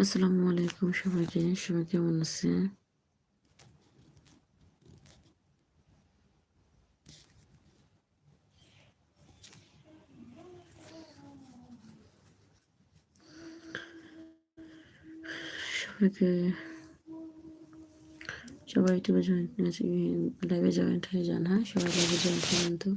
আসসালামু আলাইকুম সবাইকে সবাই কেমন আছে সবাইকে, সবাই ইউটিউবে জয়েন্ট লাইভে জয়েন্ট হয়ে যান হ্যাঁ? সবাই লাইভে জয়েন্ট হয়ে যান তো।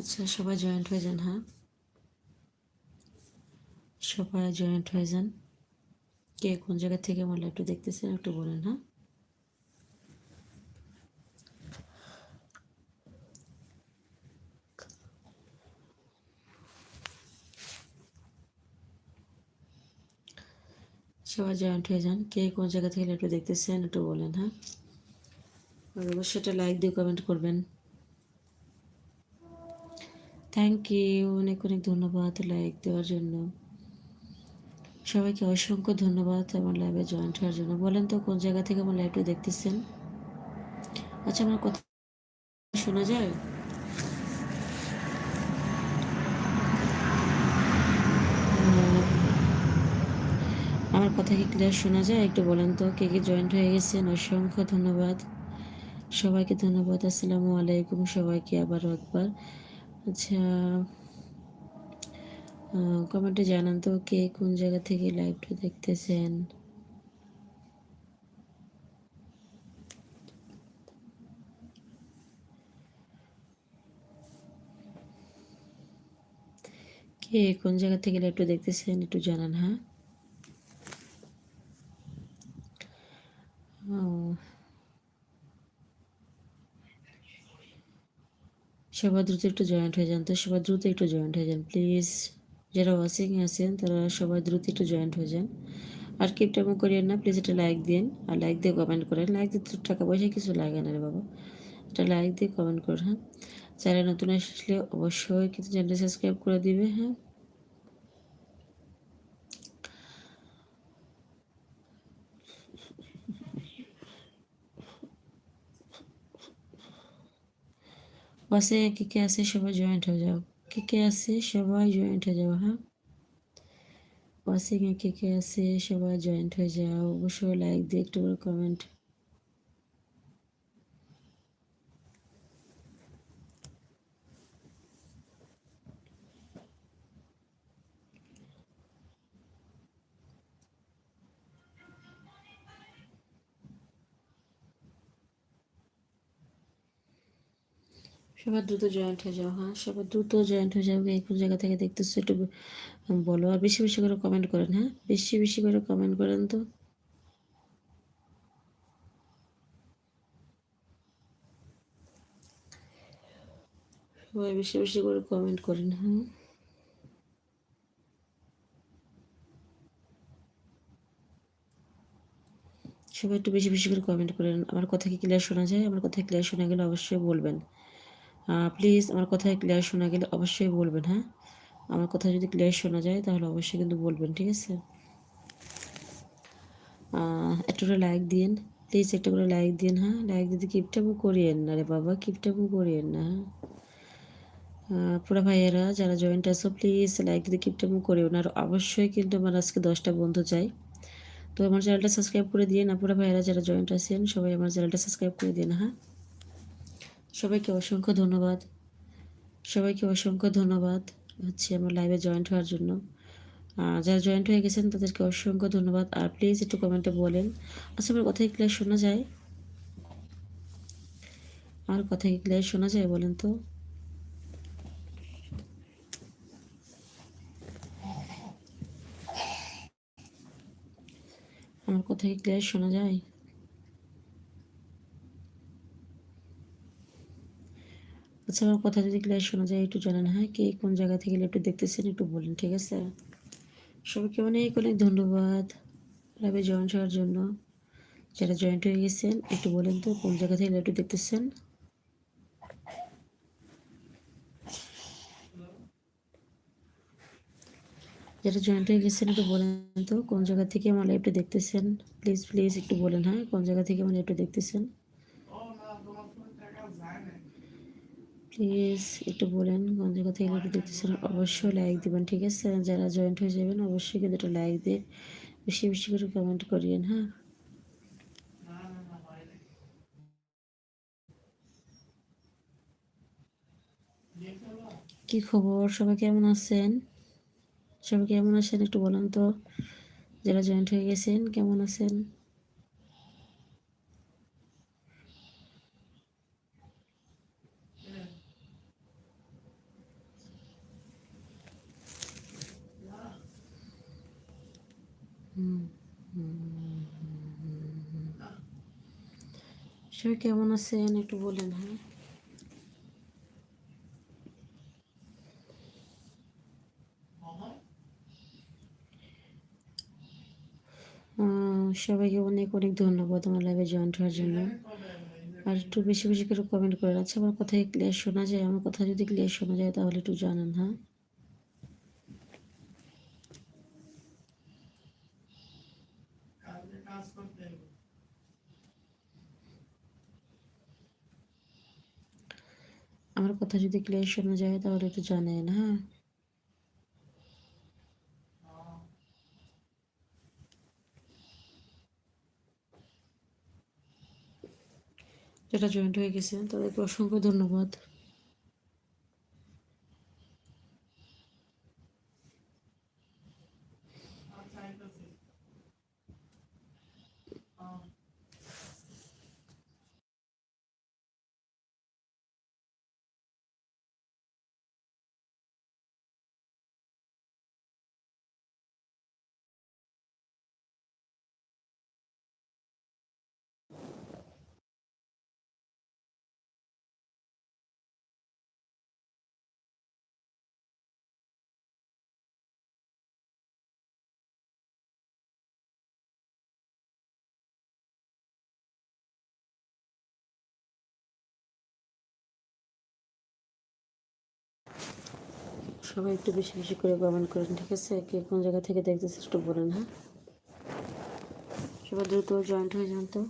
আচ্ছা সবাই জয়েন্ট হয়ে যান হ্যাঁ? সবাই জয়েন্ট হয়ে যান। কে কোন জায়গা থেকে আমার লাইভটা দেখতেছেন, একটু বলেন হ্যাঁ? সবাই জয়েন্ট হয়ে যান। কে কোন জায়গা থেকে লাইভটা দেখতেছেন, একটু বলেন হ্যাঁ? আর অবশ্যই একটা লাইক দিয়ে কমেন্ট করবেন। থ্যাংক ইউ অনেক অনেক ধন্যবাদ লাইক দেওয়ার জন্য। সবাইকে অসংখ্য ধন্যবাদ আমার লাইভে জয়েন্ট হওয়ার জন্য। বলেন তো কোন জায়গা থেকে আমার লাইভটা দেখতেছেন? আচ্ছা আমার কথা শোনা যায়? আমার কথা কি ক্লিয়ার শোনা যায়? একটু বলেন তো, কে কে জয়েন্ট হয়ে গেছেন? অসংখ্য ধন্যবাদ। সবাইকে ধন্যবাদ। আসসালামু আলাইকুম সবাইকে আবার একবার। আচ্ছা কমেন্টে জানান তো কে কোন জায়গা থেকে লাইভটা দেখতেছেন? কে কোন জায়গা থেকে লাইভটা দেখতেছেন একটু জানান হ্যাঁ? সবাই দ্রুত একটু জয়েন্ট হয়ে যান, তো সবাই দ্রুত একটু জয়েন্ট হয়ে যান প্লিজ যারা ওয়াশিং আছেন, তারা সবাই দ্রুত একটু জয়েন্ট হয়ে যান। আর কিপটামো করিয়েন না প্লিজ এটা লাইক দিন আর লাইক দিয়ে কমেন্ট করেন। লাইক দিতে টাকা পয়সা কিছু লাগে না রে বাবা। এটা লাইক দিয়ে কমেন্ট করেন হ্যাঁ? যারা নতুন আসলে অবশ্যই কিন্তু চ্যানেলটা সাবস্ক্রাইব করে দিবে হ্যাঁ? বাসে কে কে আছে সবাই জয়েন্ট হয়ে যাও। কে কে আছে সবাই জয়েন্ট হয়ে যাও হ্যাঁ? বাসে কে কে আছে সবাই জয়েন্ট হয়ে যাও। অবশ্যই লাইক দিয়ে একটু কমেন্ট সবার দ্রুত জয়েন্ট হয়ে যাও হ্যাঁ? সবার দ্রুত জয়েন্ট হয়ে এই কোন জায়গা থেকে দেখতেছো একটু বলো। আর বেশি বেশি করে কমেন্ট করেন হ্যাঁ? বেশি বেশি করে কমেন্ট করেন তো। সবাই বেশি বেশি করে কমেন্ট করেন হ্যাঁ? সবাই একটু বেশি বেশি করে কমেন্ট করেন। আমার কথা কি ক্লিয়ার শোনা যায়? আমার কথা ক্লিয়ার শোনা গেলে অবশ্যই বলবেন। প্লিজ আমার কথায় ক্লিয়ার শোনা গেলে অবশ্যই বলবেন হ্যাঁ? আমার কথা যদি ক্লিয়ার শোনা যায় তাহলে অবশ্যই কিন্তু বলবেন, ঠিক আছে? একটু করে লাইক দিন প্লিজ একটা করে লাইক দিন হ্যাঁ? লাইক দিতে কিপটামও করিয়েন না রে বাবা কিপটামও করিয়েন না হ্যাঁ? পুরা ভাইয়েরা যারা জয়েন্ট আছো প্লিজ লাইক দিতে কিপটামও করিও না, আর অবশ্যই কিন্তু আমার আজকে দশটা বন্ধু চাই। তো আমার চ্যানেলটা সাবস্ক্রাইব করে দিয়ে না পুরা ভাইয়েরা যারা জয়েন্ট আছেন, সবাই আমার চ্যানেলটা সাবস্ক্রাইব করে দিন হ্যাঁ? সবাইকে অসংখ্য ধন্যবাদ। সবাইকে অসংখ্য ধন্যবাদ হচ্ছে আমার লাইভে জয়েন্ট হওয়ার জন্য। যারা জয়েন্ট হয়ে গেছেন, তাদেরকে অসংখ্য ধন্যবাদ। আর প্লিজ একটু কমেন্টে বলেন। আচ্ছা আমার কথা ক্লিয়ার শোনা যায়? আমার কথা ক্লিয়ার শোনা যায় বলেন তো? আমার কথা ক্লিয়ার শোনা যায়? আচ্ছা আমার কথা যদি ক্লিয়ার শোনা যায়, একটু জানেন হ্যাঁ কে কোন জায়গা থেকে একটু দেখতেছেন, একটু বলেন, ঠিক আছে? সবাইকে অনেক অনেক ধন্যবাদ লাইভে জয়েন হওয়ার জন্য। যারা জয়েন্ট হয়ে গেছেন, একটু বলেন তো, কোন জায়গা থেকে একটু দেখতেছেন? যারা জয়েন্ট হয়ে গেছেন, একটু বলেন তো, কোন জায়গা থেকে আমার লাইভটা দেখতেছেন? প্লিজ প্লিজ একটু বলেন হ্যাঁ কোন জায়গা থেকে আমার লাইভটা দেখতেছেন? প্লিজ একটু বলেন কোন জায়গা থেকে একটু দেখতেছেন অবশ্যই লাইক দিবেন, ঠিক আছে? যারা জয়েন্ট হয়ে যাবেন, অবশ্যই কিন্তু একটা লাইক দিয়ে বেশি বেশি করে কমেন্ট করিয়েন হ্যাঁ? কি খবর? সবাই কেমন আছেন? সবাই কেমন আছেন একটু বলেন তো। যারা জয়েন্ট হয়ে গেছেন, কেমন আছেন সবাই কেমন আছেন একটু বলেন হ্যাঁ। সবাইকে অনেক অনেক ধন্যবাদ আমার লাইভে জয়েন্ট হওয়ার জন্য। আর একটু বেশি বেশি করে কমেন্ট করেন আচ্ছা আমার কথা ক্লিয়ার শোনা যায়, আমার কথা যদি ক্লিয়ার শোনা যায় তাহলে একটু জানান হ্যাঁ। আমার কথা যদি ক্লিয়ার শোনা যায় তাহলে একটু জানেন হ্যাঁ? যারা জয়েন্ট হয়ে গেছেন তাদেরকে অসংখ্য ধন্যবাদ। সবাই একটু বেশি বেশি করে কমেন্ট করেন, ঠিক আছে? কে কোন জায়গা থেকে দেখতেছে একটু বলেন হ্যাঁ? সবাই দ্রুত জয়েন্ট হয়ে যান তো।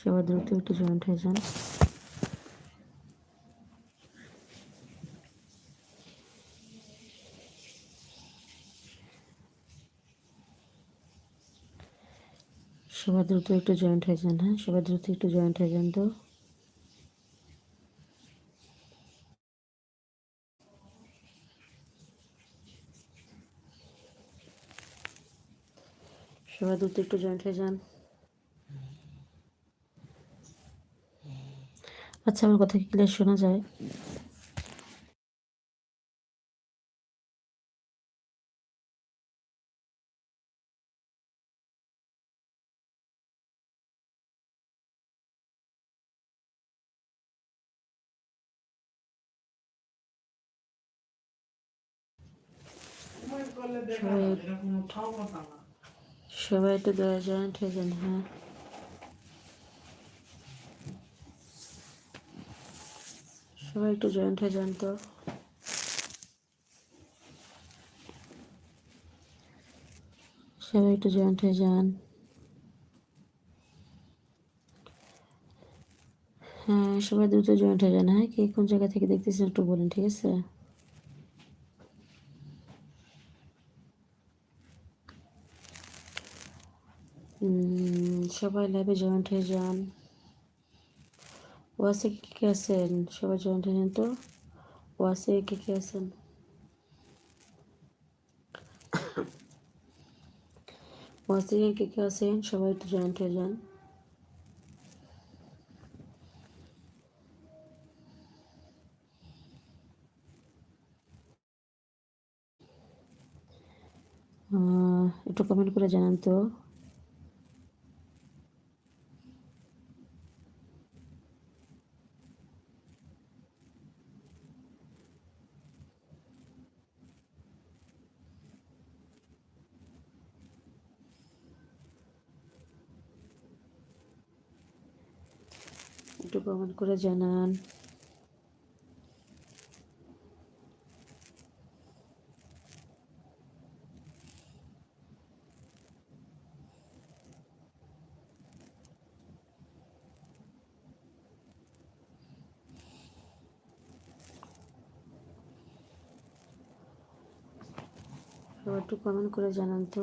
সবাই দ্রুত একটু জয়েন্ট হয়ে যান। সবাই দ্রুত একটু জয়েন্ট হয়ে যান হ্যাঁ? সবাই দ্রুত একটু জয়েন্ট হয়ে যান তো। সবাই দ্রুত একটু জয়েন্ট হয়ে যান। আচ্ছা আমার কথা কি ক্লিয়ার শোনা যায়? সবাই সবাই একটু দয়া জয়েন্ট হয়ে যান হ্যাঁ। সবাই একটু জয়েন্ট হয়ে যান তো। সবাই একটু জয়েন্ট হয়ে যান। হ্যাঁ সবাই দ্রুত জয়েন্ট হয়ে যান হ্যাঁ কে কোন জায়গা থেকে দেখতেছেন একটু বলেন, ঠিক আছে? সবাই লাইভে জয়েন্ট হয়ে যান। ওয়াসে কে কে আছেন? সবাই জয়েন্ট হয়ে যান তো? ওয়াসে কে কে আছেন? ওয়াসে কে কে আছেন? সবাই একটু জয়েন্ট হয়ে যান। একটু কমেন্ট করে জানান তো একটু কমেন্ট করে জানান। একটু কমেন্ট করে জানান তো।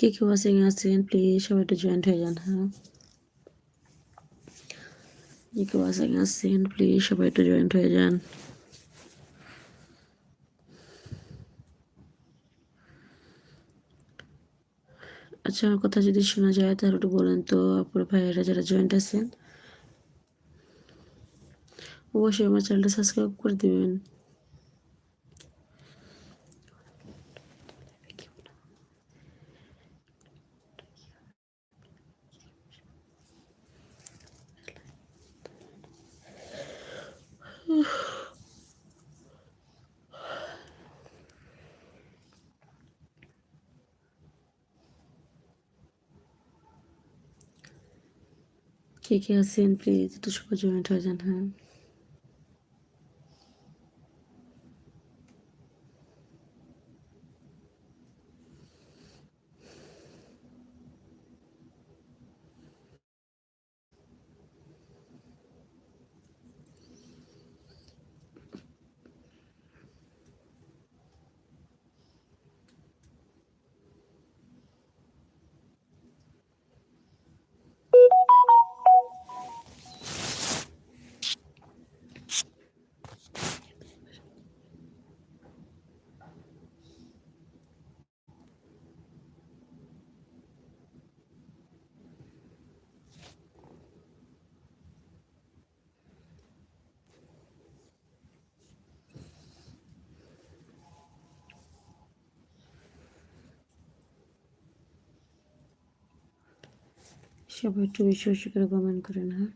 কে কে ওয়াচিং আছেন প্লিজ সবাই একটু জয়েন্ট হয়ে যান হ্যাঁ। কে কে ওয়াচিং আছেন প্লিজ সবাই একটু জয়েন্ট হয়ে যান। আচ্ছা আমার কথা যদি শোনা যায়, তাহলে একটু বলেন তো আপুর ভাইয়েরা যারা জয়েন্ট আছেন। অবশ্যই আমার চ্যানেলটা সাবস্ক্রাইব করে দিবেন। কে কে আছেন প্লিজ একটু সবাই জয়েন্ট হয়ে যান হ্যাঁ। সবাই একটু বেশি বেশি করে কমেন্ট করেন হ্যাঁ